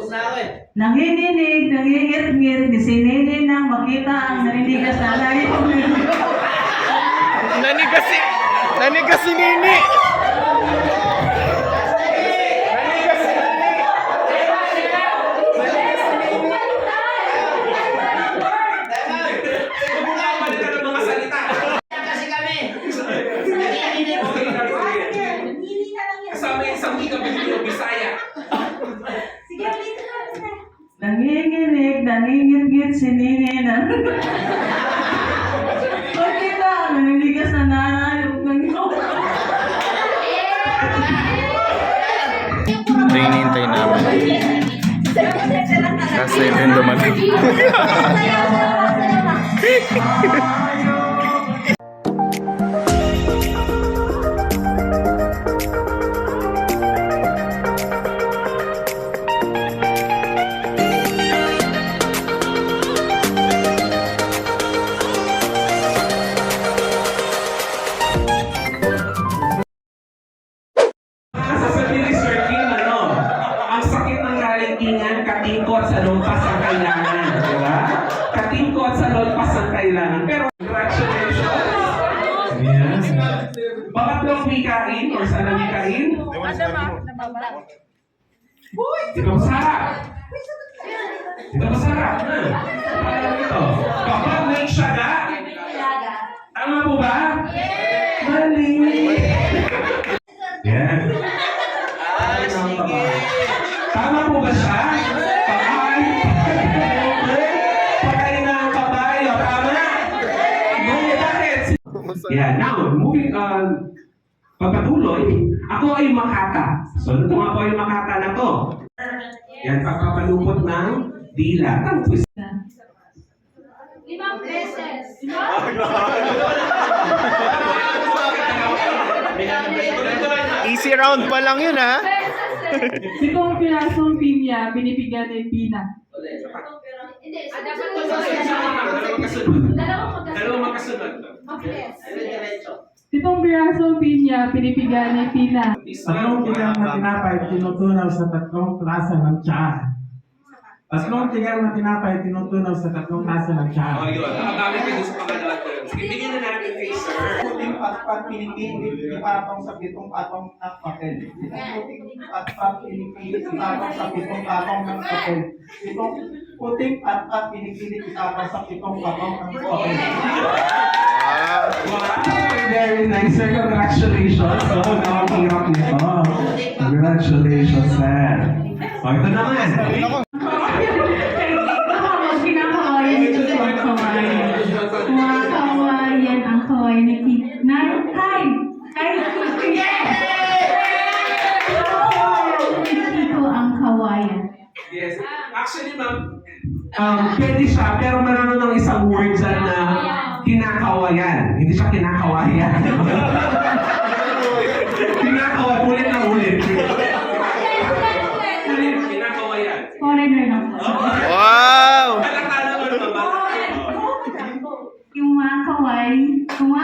Tulog na ako eh. Nanginginig, nangingit-ngit, ni si Nene nang makita ang naninigas na lahi. Nanigas si... Nanigas si Nini! Bumukha pa ka ng mga salita. Kasi kami. Nanginginig. Kasama yung isang wika Pilipino, Bisaya. Nanginginig, nangingit-ngit, si Nene nang makita ang naninigas na nanayog ng Ito yung hinihintay namin. Last night din dumating. wikain or sana wikain? Ikaw sarap! Ikaw sarap! Ha? Parang ito. Kapag may syaga, tama po ba? Mali! Yan. Ah, sige. Tama po ba siya? Pakay na ang kabayo. Tama? Ngunit bakit? Yeah, now, moving on. Pagpatuloy, ako ay makata. So, ito nga po ay makata na to. Yan, pagpapalupot ng dila. Ang twist. Limang beses. Easy round pa lang yun ha. Pitong pirasong pinya, binibigyan ni Pina. Hindi, dapat Dalawang kasunod. Pinya, binibigyan ni Pina. Tatlong tigang na tinapay tinutunaw sa tatlong klase ng tsahan. Tatlong tigang na tinapay tinutunaw sa tatlong klase ng Oh, tsahan. yun. Nakabalik kayo sa pangalawa term. Sige, bigyan na natin kay sir. puting patpat pinipili ipatong sa pitong patong ng papel. Puting patpat pinipili ipatong sa pitong patong ng papel. Itong puting patpat pinipili ipatong sa pitong patong ng papel. Very nice, sir. Congratulations. Oh, nakakahirap nito. Congratulations, sir. Oh, ito naman. Mas kinakawayan ito sa mga kawayan. Mga kawayan, ang kawayan ni Kit. Na, kay! Kay! Ito ang kawayan. Yes. Actually, ma'am, um, pwede siya, pero meron ng isang word dyan na kinakawayan. Hindi siya kinakawayan. Kinakawa, ulit na ulit. Ulit, kinakawayan. Foreigner lang po. Wow! Halata naman, mama. Yung mga kaway, kuma,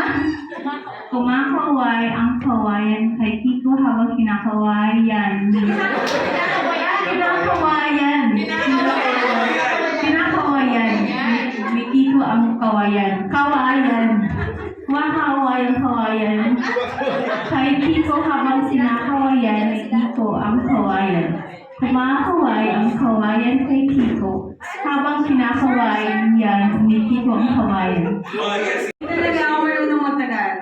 kumakaway ang kawayan kay Kiko habang kinakawayan. Kinakawayan. Kinakawayan. Ni Kiko ang kawayan. Kawayan. Kumakawayan kawayan. Kay Kiko habang sinakawayan ni Kiko ang kawayan. Kumakaway ang kawayan kay Kiko habang kinakawayan yan ni Kiko ang kawayan. Talaga ako marunong magtagal.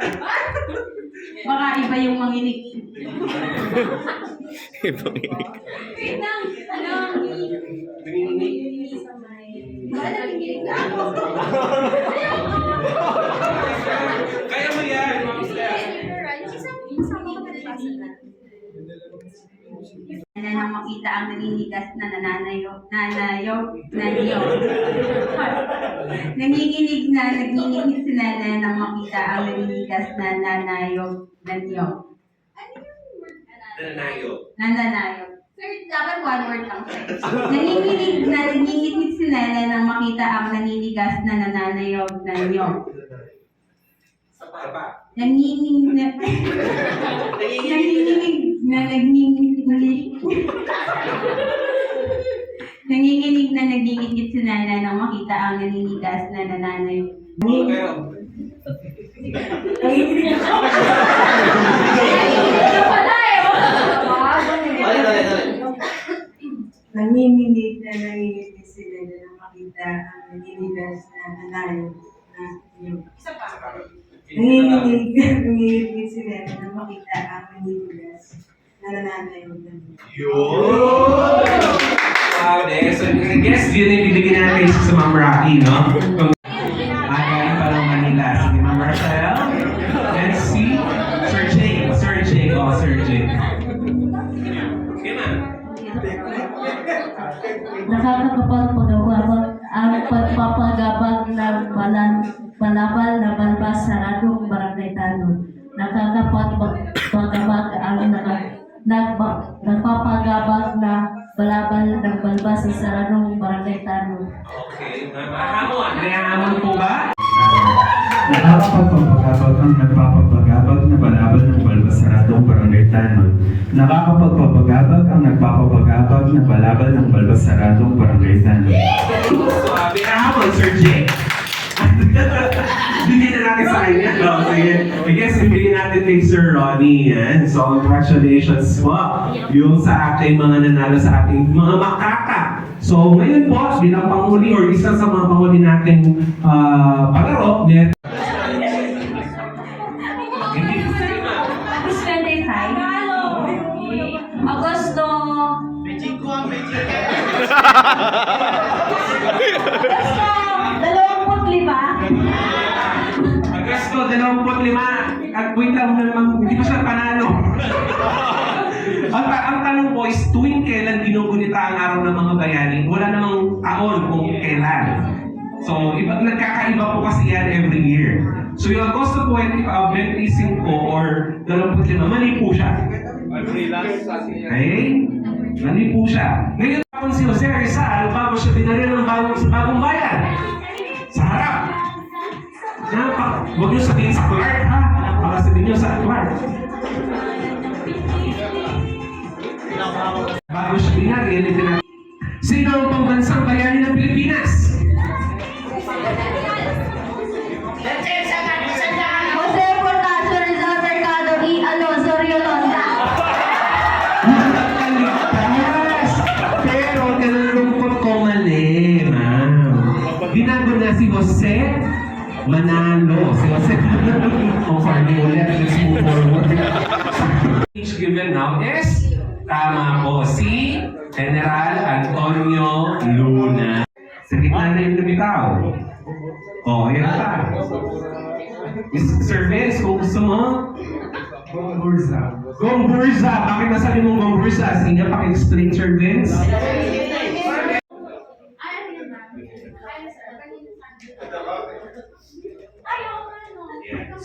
Baka iba yung manginig. Ibang inig. Wait lang. Ano? Wala na nanginig makita ang naninigas na nananayo, nanayo, naniyo. Nanginginig na, nagninginig si Nana nang makita ang naninigas na nanayo, naniyo. Nananayo. Nananayo. Sir, dapat one word lang, sir. Nanginginig na, nagninginig si Nana nang makita ang naninigas na nananayo, nanyo. Sa pa. Nanginginig na, Makita ang naninigas na nananayo. Dali, dali, dali. Nanginginig na nanginginig sila na makita ang naninigas na nanayo na yun. Nanginginig na nanginginig sila na makita ang naninigas na nananayo na yun. Wow, eh. So, I guess yun yung bibigyan natin sa Ma'am Rocky, no? Again, parang Manila. Sige, Ma'am Marcel. Let's see. Sir Jake. Sir Jake. Oh, Sir Jake. Okay, ma'am. Nakakapagpagabag ang pagpapagabag ng balan, balabal na balbas sa radong barangay Tanod. Nakakapagpagabag ang nagba, nagpapagabag na balabal ng balbas sa. Okay. Mahamon. May hamon po ba? Nakakapagpapagabag ang nagpapagpagabag na balabal ng balbasaradong barangay Tanod. Nakakapagpapagabag ang nagpapagabag na balabal ng balbasaradong barangay Tanod. So, uh, may hamon, Sir Jake. Bigyan na natin sa kanya. No, sige. I guess, ibigyan natin kay Sir Ronnie yan. So, congratulations po. Yung sa ating mga nanalo sa ating mga makaka. So, ngayon po, bilang panghuli or isa sa mga panghuli nating ah, palaro, 25. Agosto. Agosto. Dalawamput lima. Agosto 25. At wait lang naman, hindi pa siya panalo. Ang, ang tanong po is, tuwing kailan ginugunita ang araw ng mga bayani? Wala namang taon kung kailan. So, iba, nagkakaiba po kasi yan every year. So, yung Agosto 20, uh, 25 or 25, mali po siya. Okay? Mali po siya. Ngayon, kung si Jose Rizal, bago siya binaril ng bagong, bagong bayan. Sa harap. Napak, huwag niyo sabihin sa Clark, ha? Baka sabihin niyo sa Clark. Bago siya binaril. Sino ang pambansang bayani ng Pilipinas? Jose Portacio Rizal Mercado E. Alonso Riolonda. Yes! Pero tinalungkot ko mali, ma'am. Binago na si Jose Manalo. Si Jose O farming ulit. Let's move forward. Each given now is tama po si General Antonio Luna. Sa gitna na yung lumitaw. O, oh, yan pa. Sir Vince, kung gusto mo, Gomburza. Gomburza! Bakit nasabi mong Gomburza? Sige paki-explain, Sir Vince.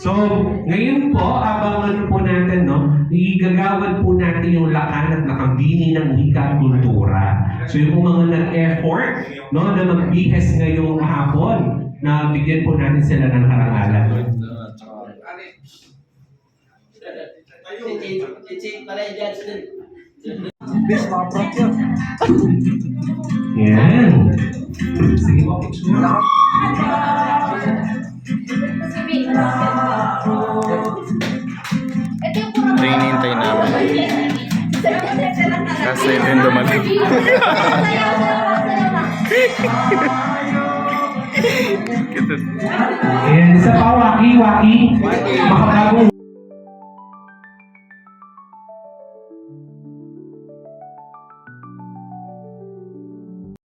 So, ngayon po, abangan po natin, no, igagawad po natin yung lakan at nakambini ng wika at kultura. So, yung mga nag-effort, no, na magbihes ngayong hapon, na bigyan po natin sila ng karangalan. Si Chief, si Chief pala yung judge din. Yan. Sige po, hinihintay namin. Kasi yun dumating. Kita. Isa pa, Waki, Waki. Makabagong